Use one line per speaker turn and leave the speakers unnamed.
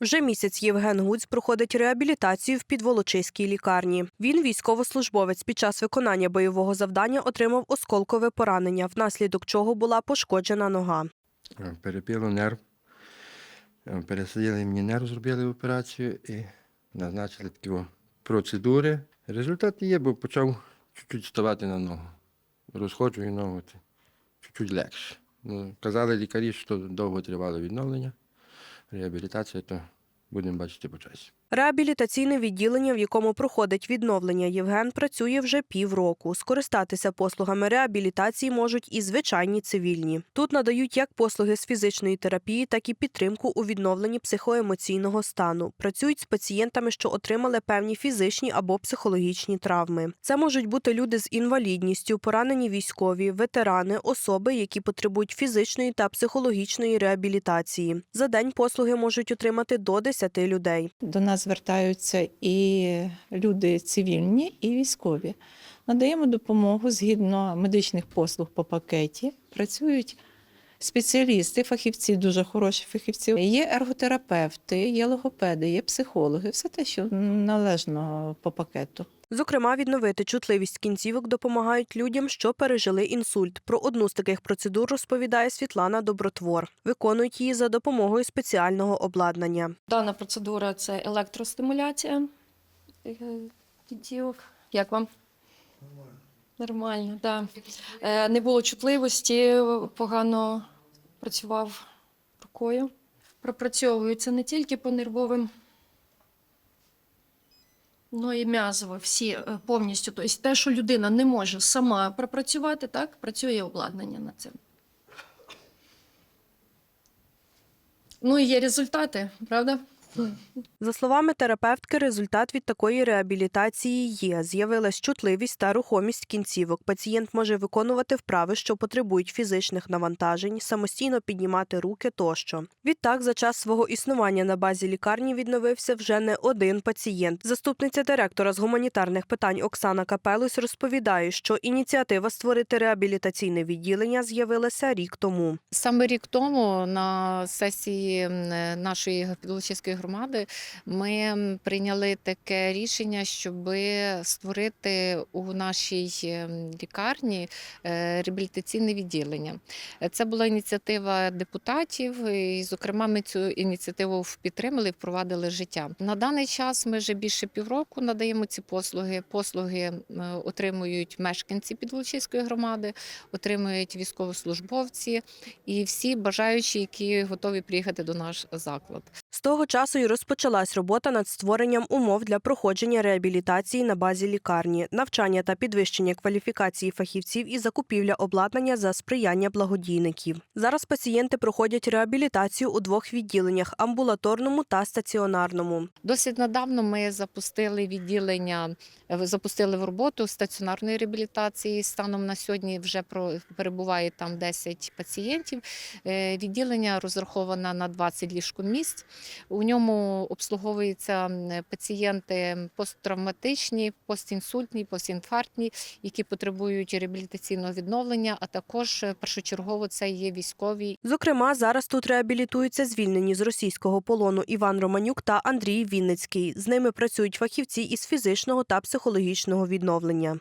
Вже місяць Євген Гуць проходить реабілітацію в підволочиській лікарні. Він військовослужбовець. Під час виконання бойового завдання отримав осколкове поранення, внаслідок чого була пошкоджена нога.
Е, Перепіло нерв. Е, Пересадили мені нерв, зробили операцію і назначили такі процедури. Результат є, бо почав чуть-чуть ставати на ногу. Розходжую ногу, чуть-чуть легше. Ну, казали лікарі, що довго тривало відновлення, реабілітація, то будемо бачити по часі.
Реабілітаційне відділення, в якому проходить відновлення Євген, працює вже півроку. Скористатися послугами реабілітації можуть і звичайні цивільні. Тут надають як послуги з фізичної терапії, так і підтримку у відновленні психоемоційного стану. Працюють з пацієнтами, що отримали певні фізичні або психологічні травми. Це можуть бути люди з інвалідністю, поранені військові, ветерани, особи, які потребують фізичної та психологічної реабілітації. За день послуги можуть отримати до 10 людей.
До нас звертаються і люди цивільні, і військові. Надаємо допомогу згідно медичних послуг по пакеті. Працюють спеціалісти, фахівці, дуже хороші фахівці. Є ерготерапевти, є логопеди, є психологи, все те, що належно по пакету.
Зокрема, відновити чутливість кінцівок допомагають людям, що пережили інсульт. Про одну з таких процедур розповідає Світлана Добротвор. Виконують її за допомогою спеціального обладнання.
Дана процедура це електростимуляція е, кінцівок. Як вам? Нормально, так. Да. Не було чутливості, погано працював рукою. Пропрацьовується не тільки по нервовим, але і м'язове, всі е, повністю. Тобто те, що людина не може сама пропрацювати, так, працює обладнання над цим. Ну і є результати, правда?
За словами терапевтки, результат від такої реабілітації є. З'явилась чутливість та рухомість кінцівок. Пацієнт може виконувати вправи, що потребують фізичних навантажень, самостійно піднімати руки тощо. Відтак, за час свого існування на базі лікарні відновився вже не один пацієнт. Заступниця директора з гуманітарних питань Оксана Капелус розповідає, що ініціатива створити реабілітаційне відділення з'явилася рік тому.
Саме рік тому на сесії нашої Підволочиської громади ми прийняли таке рішення, щоб створити у нашій ем, лікарні е, реабілітаційне відділення. Це була ініціатива депутатів, і, зокрема, ми цю ініціативу підтримали і впровадили життя. На даний час ми вже більше півроку надаємо ці послуги. Послуги отримують мешканці Підволочиської громади, отримують військовослужбовці і всі бажаючі, які готові приїхати до наш заклад.
З того часу і розпочалась робота над створенням умов для проходження реабілітації на базі лікарні, навчання та підвищення кваліфікації фахівців і закупівля обладнання за сприяння благодійників. Зараз пацієнти проходять реабілітацію у двох відділеннях амбулаторному та стаціонарному.
Досить недавно ми запустили відділення, запустили в роботу стаціонарної реабілітації. Станом на сьогодні вже перебуває там 10 пацієнтів. Е, Відділення розраховане на 20 ліжкомісць. У ньому обслуговуються пацієнти посттравматичні, постінсультні, постінфарктні, які потребують реабілітаційного відновлення, а також е, першочергово це є військові
Зокрема, зараз тут реабілітуються звільнені з російського полону Іван Романюк та Андрій Вінницький. З ними працюють фахівці із фізичного та психологічного відновлення.